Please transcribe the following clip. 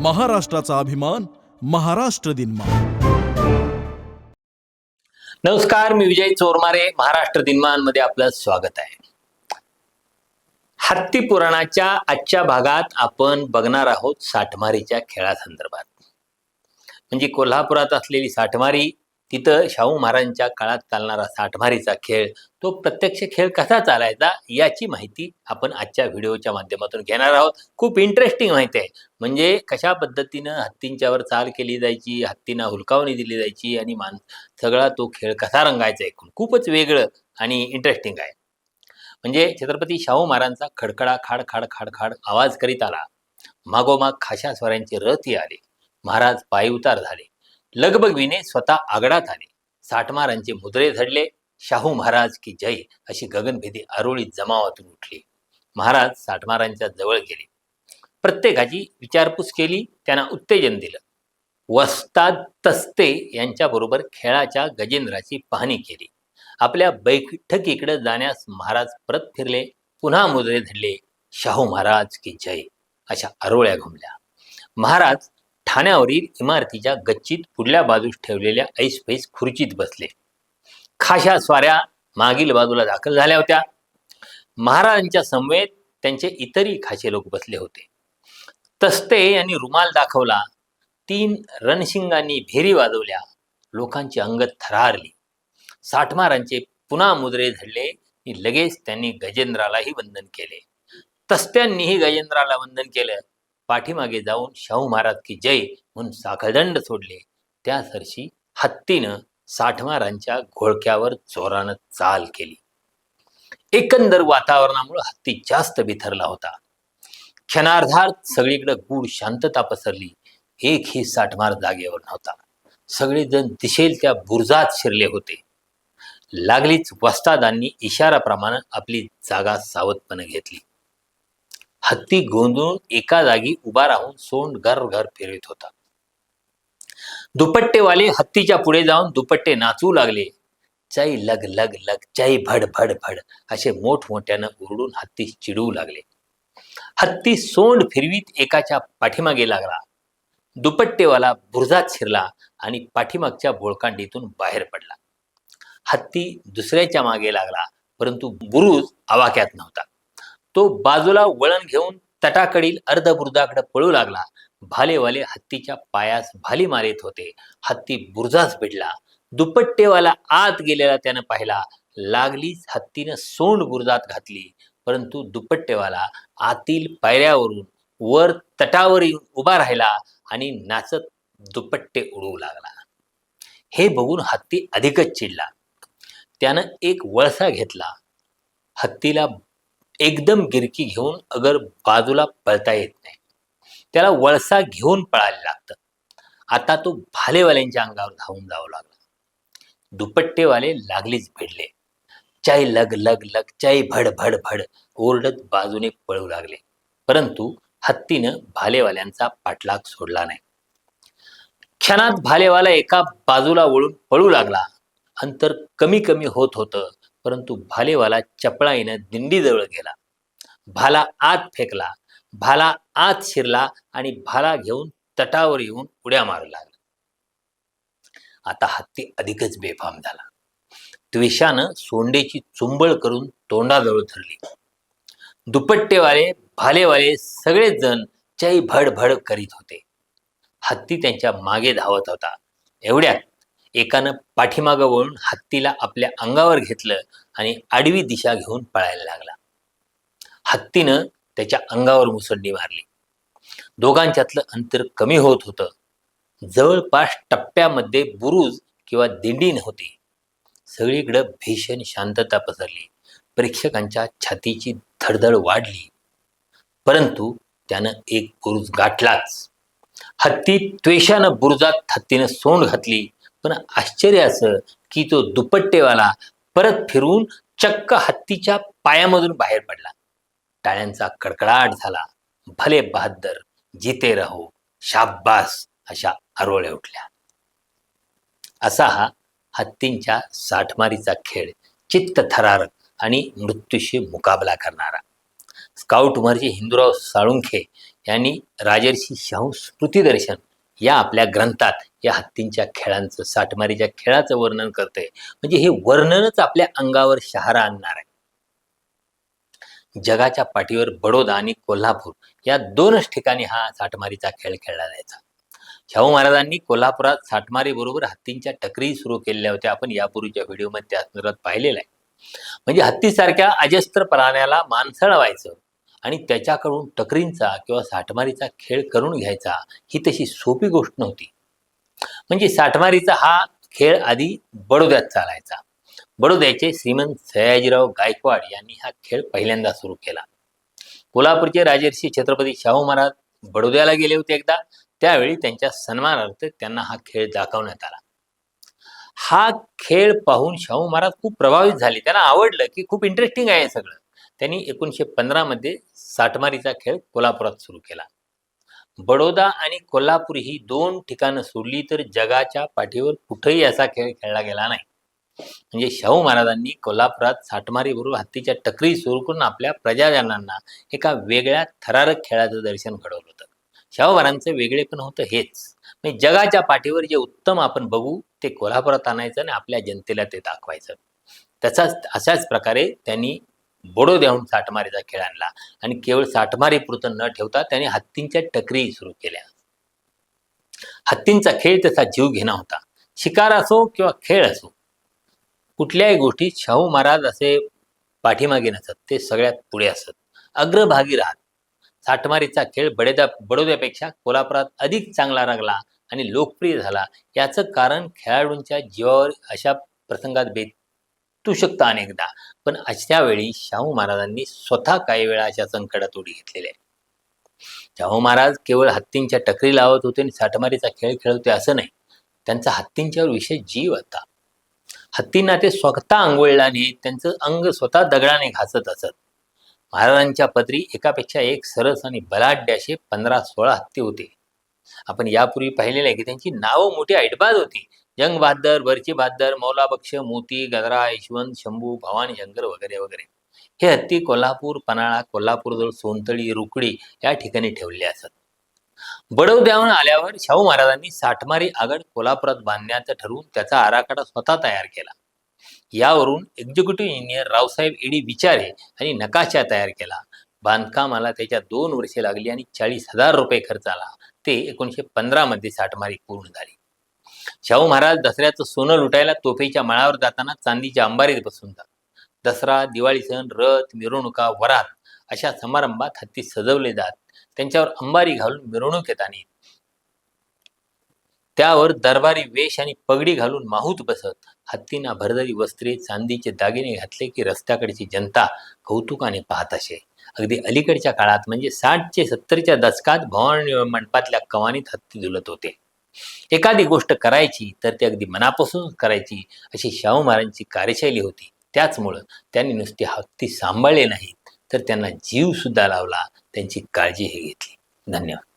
महाराष्ट्राचा अभिमान महाराष्ट्र दिनमान. नमस्कार मी विजय चोरमारे महाराष्ट्र दिनमानमध्ये आपलं स्वागत आहे. हत्ती पुराणाच्या आजच्या भागात आपण बघणार आहोत साठमारीच्या खेळासंदर्भात. म्हणजे कोल्हापुरात असलेली साठमारी तिथं शाहू महाराजांच्या काळात चालणारा साठमारीचा खेळ तो प्रत्यक्ष खेळ कसा चालायचा याची माहिती आपण आजच्या व्हिडिओच्या माध्यमातून घेणार आहोत. खूप इंटरेस्टिंग माहिती आहे. म्हणजे कशा पद्धतीनं हत्तींच्यावर चाल केली जायची हत्तींना हुलकावणी दिली जायची आणि मान सगळा तो खेळ कसा रंगायचा एकूण? खूपच वेगळं आणि इंटरेस्टिंग आहे. म्हणजे छत्रपती शाहू महाराजांचा खडखडा खाड खाड खाड खाड आवाज करीत आला. मागोमाग खाशा स्वरांचे रथही आले महाराज पायी उतार झाले. लगबगीने स्वतः आगडात आले. साठमारांचे मुद्रे धडले. शाहू महाराज की जय अशी गगनभेदी आरोळी जमावातून उठली. महाराज साठमारांच्या जवळ गेले. प्रत्येकाची विचारपूस केली. त्यांना उत्तेजन दिलं. वस्ताद तस्ते यांच्याबरोबर खेळाच्या गजेंद्राची पाहणी केली. आपल्या बैठकीकडे जाण्यास महाराज परत फिरले. पुन्हा मुद्रे धरले शाहू महाराज की जय अशा आरोळ्या घुमल्या. महाराज ठाण्यावरील इमारतीच्या गच्चीत पुढल्या बाजूस ठेवलेल्या ऐसपैस खुर्चीत बसले. खाशा स्वाऱ्या मागील बाजूला दाखल झाल्या होत्या. महाराजांच्या समवेत त्यांचे इतरही खाशे लोक बसले होते. तस्ते यांनी रुमाल दाखवला. तीन रणशिंगांनी भेरी वाजवल्या. लोकांची अंगत थरारली. साठमारांचे पुन्हा मुद्रे धरले लगेच त्यांनी गजेंद्रालाही वंदन केले. तस्त्यांनीही गजेंद्राला वंदन केलं. पाठीमागे जाऊन शाहू महाराज की जय म्हणून साखळदंड सोडले. त्या सरशी हत्तीनं साठमारांच्या घोळक्यावर जोरानं चाल केली. एकंदर वातावरणामुळे हत्ती जास्त बिथरला होता. क्षणार्धात सगळीकडे गूढ शांतता पसरली. एकही साठमार जागेवर नव्हता. सगळेजण दिशेल त्या बुरजात शिरले होते. लागलीच वस्तादांनी इशाराप्रमाणे आपली जागा सावधपणे घेतली. हत्ती गोंधळून एका जागी उभा राहून सोंड घर घर फिरवित होता. दुपट्टेवाले हत्तीच्या पुढे जाऊन दुपट्टे नाचू लागले. चाई लग लग लग चाई भड भड भड असे मोठमोठ्यानं उरडून हत्ती चिडवू लागले. हत्ती सोंड फिरवीत एकाच्या पाठीमागे लागला. दुपट्टेवाला बुरजात शिरला आणि पाठीमागच्या बोळकांडीतून बाहेर पडला. हत्ती दुसऱ्याच्या मागे लागला परंतु बुरुज आवाक्यात नव्हता. तो बाजूला वळण घेऊन तटाकडील अर्धबुर्जाकडे पळू लागला. भालेवाले हत्तीच्या पायास भाली मारित होते. हत्ती बुरजास भिडला. दुपट्टेवाला आत गेलेला त्यानं पाहिला. लागलीच हत्तीनं सोंड बुरजात घातली. परंतु दुपट्टेवाला आतील पायऱ्यावरून वर तटावर येऊन उभा राहिला आणि नाचत दुपट्टे उडवू लागला. हे बघून हत्ती अधिकच चिडला. त्यानं एक वळसा घेतला. हत्तीला एकदम गिरकी घेऊन अगर बाजूला पळता येत नाही. त्याला वळसा घेऊन पळायला लागतं. आता तो भालेवाल्यांच्या अंगावर धावून जावं लागला. दुपट्टेवाले लागलीच भिडले. चाय लग लग लग चाय भड भड भड ओरडत बाजूने पळू लागले. परंतु हत्तीनं भालेवाल्यांचा पाठलाग सोडला नाही. क्षणात भालेवाला एका बाजूला वळून पळू लागला. अंतर कमी कमी होत होतं. परंतु भालेवाला चपळाईनं दिंडीजवळ गेला. भाला आत फेकला भाला आत शिरला आणि भाला घेऊन तटावर येऊन उड्या मारू लागला. आता हत्ती अधिकच बेफाम झाला. द्वेषानं सोंडेची चुंबळ करून तोंडाजवळ धरली. दुपट्टेवाले भालेवाले सगळेच जण चई भडभड करीत होते. हत्ती त्यांच्या मागे धावत होता. एवढ्यात एकानं पाठीमागं वळून हत्तीला आपल्या अंगावर घेतलं आणि आडवी दिशा घेऊन पळायला लागला. हत्तीनं त्याच्या अंगावर मुसंडी मारली. दोघांच्यातलं अंतर कमी होत होतं. जवळपास टप्प्यामध्ये बुरुज किंवा दिंडी नव्हती. सगळीकडं भीषण शांतता पसरली. प्रेक्षकांच्या छातीची धडधड वाढली. परंतु त्यानं एक बुरुज गाठलाच. हत्ती त्वेषानं बुरुजात हत्तीनं सोंड घातली. पण आश्चर्य असं की तो दुपट्टेवाला परत फिरून चक्क हत्तीच्या पायामधून बाहेर पडला. टाळ्यांचा कडकडाट झाला. भले बहादर जिते रहो शाब्बास अशा आरोळ्या उठल्या. असा हा हत्तींच्या साठमारीचा खेळ चित्त थरारक आणि मृत्यूशी मुकाबला करणारा. स्काउट उमरजी हिंदूराव साळुंखे यांनी राजर्षी शाहू स्मृतिदर्शन या आपल्या ग्रंथात या हत्तींच्या खेळांचं साठमारीच्या खेळाचं वर्णन करते म्हणजे हे वर्णनच आपल्या अंगावर शहारा आणणार आहे. जगाच्या पाठीवर बडोदा आणि कोल्हापूर या दोनच ठिकाणी हा साठमारीचा खेळ खेळला जायचा. शाहू महाराजांनी कोल्हापुरात साठमारी बरोबर हत्तींच्या टकरी सुरू केलेल्या होत्या. आपण यापूर्वीच्या व्हिडिओमध्ये त्या संदर्भात पाहिलेलं आहे. म्हणजे हत्तीसारख्या अजस्त्र प्राण्याला माणसं व्हायचं आणि त्याच्याकडून टकरींचा किंवा साठमारीचा खेळ करून घ्यायचा ही तशी सोपी गोष्ट नव्हती. म्हणजे साठमारीचा हा खेळ आधी बडोद्यात चालायचा. बडोद्याचे श्रीमंत सयाजीराव गायकवाड यांनी हा खेळ पहिल्यांदा सुरू केला. कोल्हापूरचे राजर्षी छत्रपती शाहू महाराज बडोद्याला गेले होते एकदा. त्यावेळी त्यांच्या सन्मानार्थ त्यांना हा खेळ दाखवण्यात आला. हा खेळ पाहून शाहू महाराज खूप प्रभावित झाले. त्यांना आवडलं की खूप इंटरेस्टिंग आहे सगळं. त्यांनी एकोणीसशे पंधरामध्ये साठमारीचा खेळ कोल्हापुरात सुरू केला. बडोदा आणि कोल्हापूर ही दोन ठिकाणं सोडली तर जगाच्या पाठीवर कुठेही असा खेळ खेळला गेला नाही. म्हणजे शाहू महाराजांनी कोल्हापुरात साठमारीबरोबर हत्तीच्या टकरी सुरू करून आपल्या प्रजाजनांना एका वेगळ्या थरारक खेळाचं दर्शन घडवलं होतं. शाहू महाराजांचं वेगळेपण होतं हेच. म्हणजे जगाच्या पाठीवर जे उत्तम आपण बघू ते कोल्हापुरात आणायचं आणि आपल्या जनतेला ते दाखवायचं. तसाच अशाच प्रकारे त्यांनी बडोद्याहून साठमारीचा खेळ आणला. आणि केवळ साठमारी पुरतं न ठेवता त्याने हत्तींच्या टकरी सुरू केल्या. हत्तींचा खेळ त्याचा जीव घेणा होता. शिकार असो किंवा खेळ असो कुठल्याही गोष्टीत शाहू महाराज असे पाठीमागे नसत. ते सगळ्यात पुढे असत. अग्रभागी राहत. साठमारीचा खेळ बडेदा बडोद्यापेक्षा कोल्हापुरात अधिक चांगला रंगला आणि लोकप्रिय झाला. याचं कारण खेळाडूंच्या जीवावर अशा प्रसंगात बेत शकतं अनेकदा. पण अशा वेळी शाहू महाराजांनी स्वतः काही वेळा अशा संकटात उडी घेतलेल्या शाहू महाराज केवळ हत्तींच्या टकरी लावत होते आणि साठमारीचा खेळ खेळत होते असं नाही. त्यांचा हत्तींच्यावर विशेष जीव होता. हत्तींना ते स्वतः आंघोळल्याने त्यांचं अंग स्वतः दगडाने घासत असत. महाराजांच्या पदरी एकापेक्षा एक सरस आणि बलाढ्य असे पंधरा सोळा हत्ती होते. आपण यापूर्वी पाहिलेले आहे की त्यांची नावं मोठी ऐटबाज होती. जंग बहादर भरची बहादर मौला बक्ष मोती गजरा यशवंत शंभू भवानी शंकर वगैरे वगैरे. हे हत्ती कोल्हापूर पन्हाळा कोल्हापूरजवळ सोनतळी रुकडी या ठिकाणी ठेवले असत. बडोद्याहून आल्यावर शाहू महाराजांनी साठमारी आगड कोल्हापुरात बांधण्याचं ठरवून त्याचा आराखडा स्वतः तयार केला. यावरून executive engineer Raosaheb AD Vichare यांनी नकाशा तयार केला. बांधकामाला त्याच्या दोन वर्षे लागली आणि चाळीस हजार रुपये खर्च आला. ते एकोणीसशे पंधरा मध्ये साठमारी पूर्ण झाली. शाहू महाराज दसऱ्याचं सोनं लुटायला तोफेच्या मळावर जाताना चांदीच्या अंबारीत बसून जात दसरा दिवाळी सण रथ मिरवणुका वरात अशा समारंभात हत्ती सजवले जात. त्यांच्यावर अंबारी घालून मिरवणूक येतानी त्यावर दरबारी वेश आणि पगडी घालून माहूत बसत. हत्तींना भरदरी वस्त्रे चांदीचे दागिने घातले की रस्त्याकडची जनता कौतुकाने पाहत असे. अगदी अलीकडच्या काळात म्हणजे साठचे सत्तरच्या दशकात भवानी मंडपातल्या कवानीत हत्ती झुलत होते. एखादी गोष्ट करायची तर ती अगदी मनापासून करायची. अशी शाहू महाराजांची कार्यशैली होती. त्याचमुळं त्यांनी नुसते हत्ती सांभाळले नाहीत तर त्यांना जीव सुद्धा लावला. त्यांची काळजीही घेतली. धन्यवाद.